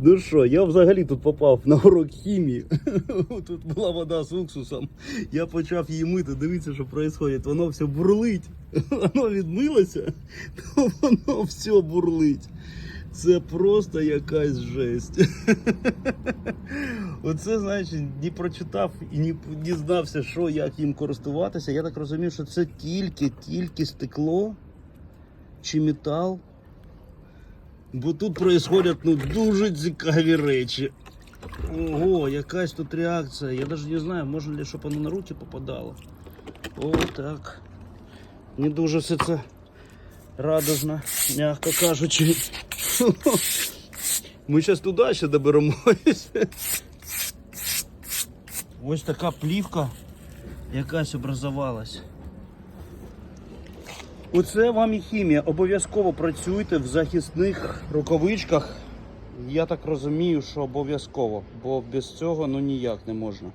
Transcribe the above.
Ну що, я взагалі тут попав на урок хімії. Тут була вода з уксусом. Я почав її мити. Дивіться, що відбувається. Воно все бурлить. Воно відмилося, то воно все бурлить. Це просто якась жесть. Оце, значить, не прочитав і не дізнався, що як їм користуватися. Я так розумію, що це тільки, тільки стекло чи метал. Бо тут происходять ну, дуже цікаві речі. Ого, якась тут реакція. Я навіть не знаю, може ли, щоб воно на руки попадало. О, так. Не дуже все це радужно, м'яко кажучи. Ми зараз туди ще доберемось. Ось така плівка якась образувалась. Оце вам і хімія. Обов'язково працюйте в захисних рукавичках. Я так розумію, що обов'язково, бо без цього ну ніяк не можна.